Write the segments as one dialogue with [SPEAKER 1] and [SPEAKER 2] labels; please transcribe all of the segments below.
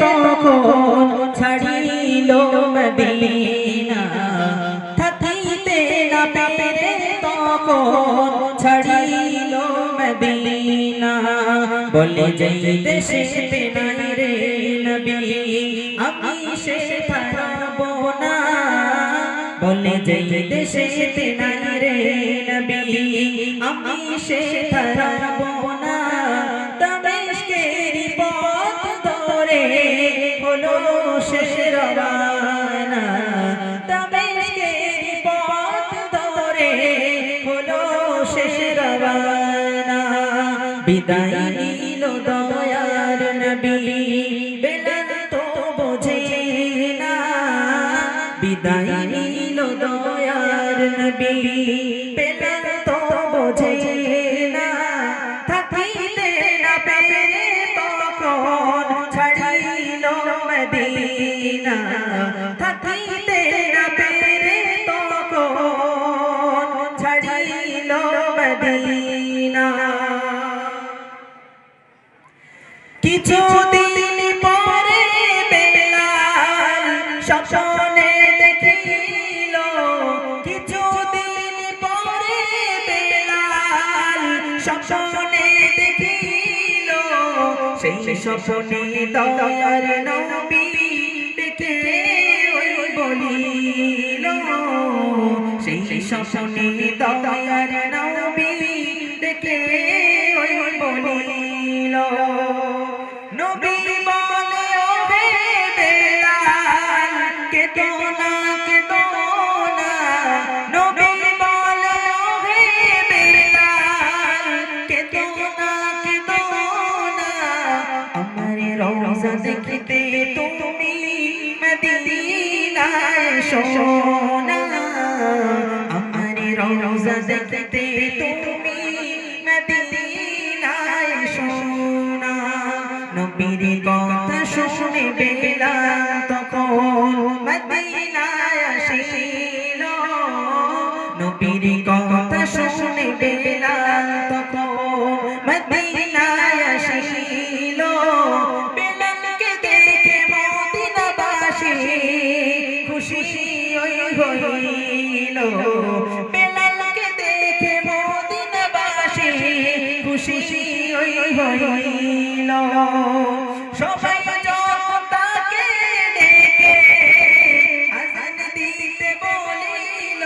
[SPEAKER 1] তখন ছাড়িল মদিনা। থাকিতে না পেরে তখন ছাড়িল মদিনা। বলে যেই দেশে নাই রে নবী, আমি সে পারব না। বলে যেই দেশে নাই রে নবী, আমি সে পারব না। বিদায় নিল দয়ার নবী বেলাল তো বোঝে না। বিদায় নিল দয়ার নবী বেলাল কিছুদিন পরে বেলাল স্বপ্নে দেখিল কিছুদিন পরে বেলাল স্বপ্নে দেখিল, সেই স্বপ্নে দয়ার নবী দেখে ওই বলিল, সেই স্বপ্নে সোনা আমার রওজা দেখতে তুমি মদিনায় সোনা নবীর কথা শুনে বেলাল তখন মদিনায় আসিল। নবীর কথা শুনে বেলাল তখন মদিনায় হইল। সবাই তাকে ডেকে আজান দিতে বলিল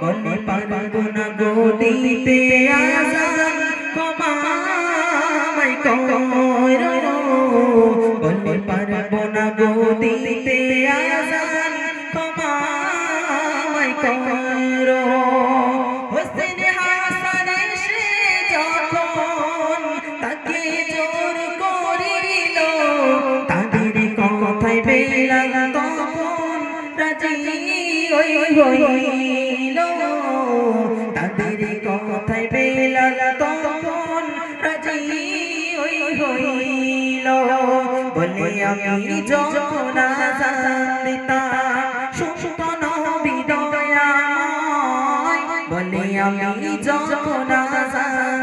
[SPEAKER 1] বলে পারব না গো দিতে আজান কমাই করো। রাজি ওই হইল তাদের কথায় বেলাল তখন রাজি ওই হইল বলে আমি যখন আজান দিতাম সুস্থ নবী দয়াময়। বলে আমি যখন আজান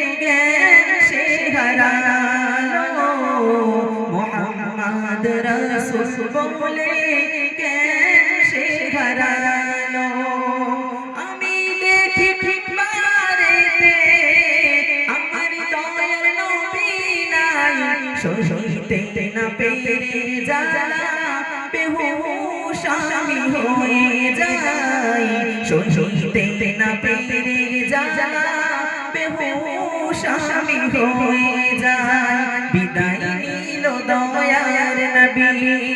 [SPEAKER 1] সে হারালো মোহাম্মদ রসুল বলে সে হারালো আমি দেখি ঠিক বারেতে আমার দয়ার নবী নাই। সহিতে না পেরে জ্বালা, বেহুশ আমি হয়ে যাই। স্বামী হয়ে যায়। বিদায় নিল দয়ার নবী।